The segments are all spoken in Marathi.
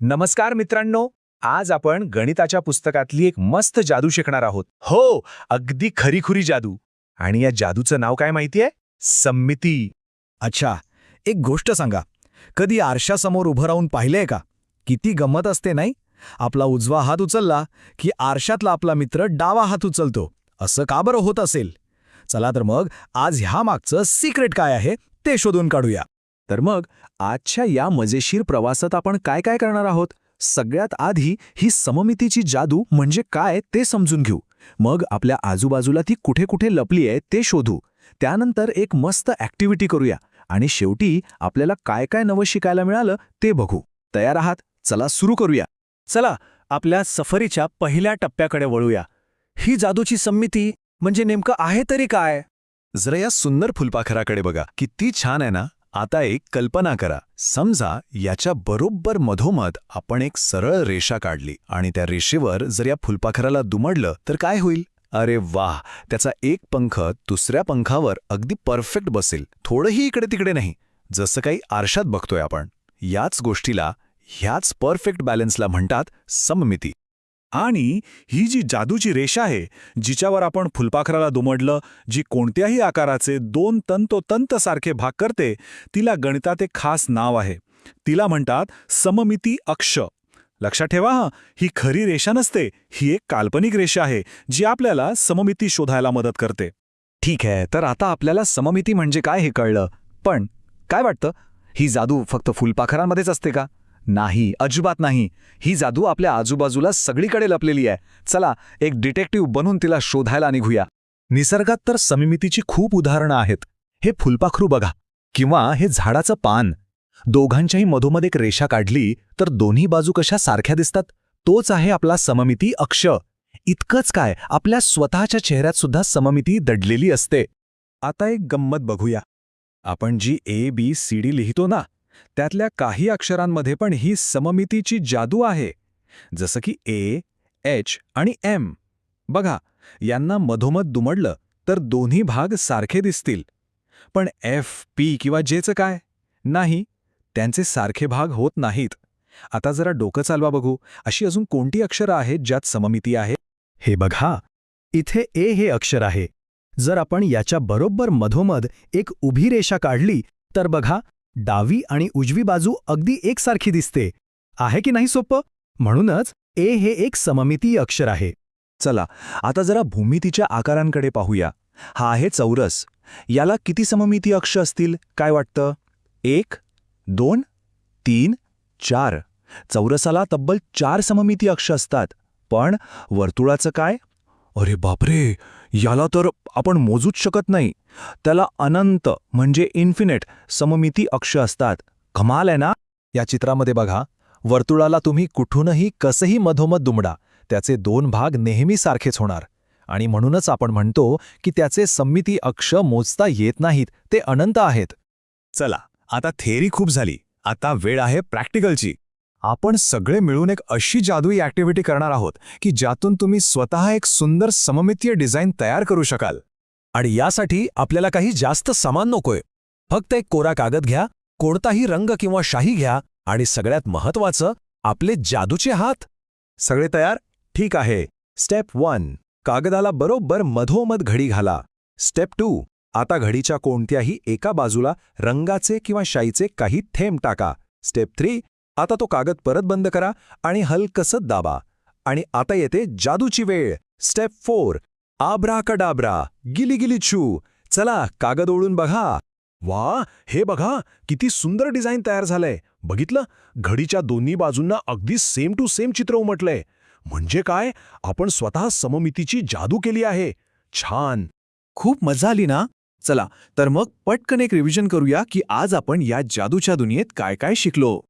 नमस्कार मित्रांनो आज आपण गणिताच्या पुस्तकातली एक मस्त जादू शिकणार आहोत. हो अगदी खरीखुरी जादू. आणि या जादूचं नाव काय माहितीये संमिती. अच्छा एक गोष्ट सांगा. कधी आरशासमोर उभं राहून पाहिलंय का? किती गंमत असते नाही? आपला उजवा हात उचलला की आरशातला आपला मित्र डावा हात उचलतो. असं का बरं होत असेल? चला तर मग आज ह्या मागचं सिक्रेट काय आहे ते शोधून काढूया. तर मग आजच्या या मजेशीर प्रवासात आपण काय काय करणार आहोत? सगळ्यात आधी ही सममितीची जादू म्हणजे काय ते समजून घेऊ. मग आपल्या आजूबाजूला ती कुठे कुठे लपली आहे ते शोधू. त्यानंतर एक मस्त ॲक्टिव्हिटी करूया आणि शेवटी आपल्याला काय काय नवं शिकायला मिळालं ते बघू. तयार आहात? चला सुरू करूया. चला आपल्या सफरीच्या पहिल्या टप्प्याकडे वळूया. ही जादूची संमिती म्हणजे नेमकं आहे तरी काय? जरा या सुंदर फुलपाखराकडे बघा. किती छान आहे ना? आता एक कल्पना करा. समजा याच्या बरोबर मधोमध आपण एक सरळ रेषा काढली आणि त्या रेषेवर जर या फुलपाखराला दुमडलं तर काय होईल? अरे वाह! त्याचा एक पंख दुसऱ्या पंखावर अगदी परफेक्ट बसेल. थोडंही इकडे तिकडे नाही. जसं काही आरशात बघतोय आपण. याच गोष्टीला ह्याच परफेक्ट बॅलन्सला म्हणतात सममिती. आणि ही जी जादूची रेषा आहे जिच्यावर आपण फुलपाखराला दुमडलं जी कोणत्याही आकाराचे दोन तंतोतंत सारखे भाग करते तिला गणितात एक खास नाव आहे. तिला म्हणतात सममिती अक्ष. लक्षात ठेवा हा ही खरी रेषा नसते ही एक काल्पनिक रेषा आहे जी आपल्याला सममिती शोधायला मदत करते. ठीक आहे तर आता आपल्याला सममिती म्हणजे काय हे कळलं. पण काय वाटतं? ही जादू फक्त फुलपाखरांमध्येच असते का? नाही अजिबात नाही. ही जादू आपल्या आजूबाजूला सगळीकडे लपलेली आहे. चला एक डिटेक्टिव्ह बनून तिला शोधायला निघूया. निसर्गात तर सममितीची खूप उदाहरणं आहेत. हे फुलपाखरू बघा किंवा हे झाडाचं पान. दोघांच्याही मधोमध एक रेषा काढली तर दोन्ही बाजू कशा सारख्या दिसतात? तोच आहे आपला सममिती अक्ष. इतकंच काय आपल्या स्वतःच्या चेहऱ्यात सुद्धा सममिती दडलेली असते. आता एक गंमत बघूया. आपण जी ए बी सी डी लिहितो ना त्यातल्या काही अक्षरांमध्ये पण ही सममितीची जादू आहे. जसं की ए एच आणि एम. बघा यांना मधोमध दुमडलं तर दोन्ही भाग सारखे दिसतील. पण एफ पी किंवा जेचं काय? नाही त्यांचे सारखे भाग होत नाहीत. आता जरा डोकं चालवा बघू. अशी अजून कोणती अक्षरं आहेत ज्यात सममिती आहे? हे बघा इथे ए हे अक्षर आहे. जर आपण याच्या बरोबर मधोमध एक उभी रेषा काढली तर बघा डावी आणि उजवी बाजू अगदी एकसारखी दिसते. आहे की नाही सोपं म्हणूनच ए हे एक सममिती अक्षर आहे. चला आता जरा भूमितीच्या आकारांकडे पाहूया. हा आहे चौरस. याला किती सममिती अक्ष असतील? काय वाटतं? एक दोन तीन चार. चौरसाला तब्बल चार सममिती अक्ष असतात. पण वर्तुळाचं काय? अरे बापरे याला तर आपण मोजूच शकत नाही. त्याला अनंत म्हणजे इन्फिनेट सममिती अक्ष असतात. कमाल आहे ना? या चित्रामध्ये बघा वर्तुळाला तुम्ही कुठूनही कसंही मधोमध दुमडा त्याचे दोन भाग नेहमी सारखेच होणार. आणि म्हणूनच आपण म्हणतो की त्याचे सममिती अक्ष मोजता येत नाहीत ते अनंत आहेत. चला आता थेरी खूप झाली. आता वेळ आहे प्रॅक्टिकलची आपण सगळे मिळून एक अशी जादुई ॲक्टिव्हिटी करणार आहोत की ज्यातून तुम्ही स्वतः एक सुंदर सममितीय डिझाईन तयार करू शकाल. आणि यासाठी आपल्याला काही जास्त सामान नकोय. फक्त एक कोरा कागद घ्या कोणताही रंग किंवा शाही घ्या आणि सगळ्यात महत्वाचं आपले जादूचे हात. सगळे तयार? ठीक आहे. स्टेप वन कागदाला बरोबर मधोमध घडी घाला. स्टेप टू आता घडीच्या कोणत्याही एका बाजूला रंगाचे किंवा शाईचे काही थेंब टाका. स्टेप थ्री आता तो कागद परत बंद करा आणि हलकसत दाबा. आणि आता येते जादूची वेळ. स्टेप फोर आब्रा कडाब्रा गिली गिली छू. चला कागद ओळून बघा. वा हे बघा किती सुंदर डिझाईन तयार झालंय. बघितलं? घडीच्या दोन्ही बाजूंना अगदी सेम टू सेम चित्र उमटलंय. म्हणजे काय? आपण स्वतः सममितीची जादू केली आहे. छान. खूप मजा आली ना? चला तर मग पटकन एक रिव्हिजन करूया की आज आपण या जादूच्या दुनियेत काय काय शिकलो.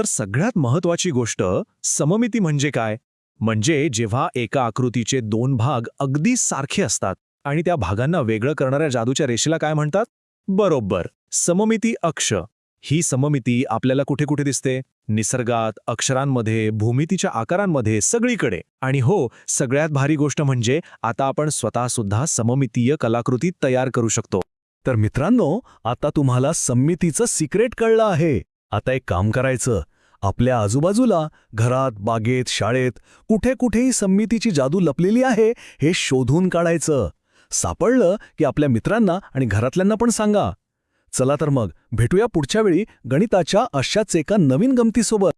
तर सगळ्यात महत्वाची गोष्ट सममिती म्हणजे काय? म्हणजे जेव्हा एका आकृतीचे दोन भाग अगदी सारखे असतात आणि त्या भागांना वेगळं करणाऱ्या जादूच्या रेषेला काय म्हणतात? बरोबर सममिती अक्ष. ही सममिती आपल्याला कुठे कुठे दिसते? निसर्गात अक्षरांमध्ये भूमितीच्या आकारांमध्ये सगळीकडे. आणि हो सगळ्यात भारी गोष्ट म्हणजे आता आपण स्वतःसुद्धा सममितीय कलाकृती तयार करू शकतो. तर मित्रांनो आता तुम्हाला सममितीचं सिक्रेट कळलं आहे. आता एक काम करायचं. आपल्या आजूबाजूला घरात बागेत शाळेत कुठे कुठेही संमितीची जादू लपलेली आहे हे शोधून काढायचं. सापडलं की आपल्या मित्रांना आणि घरातल्यांना पण सांगा. चला तर मग भेटूया पुढच्या वेळी गणिताच्या अशाच एका नवीन गमतीसोबत.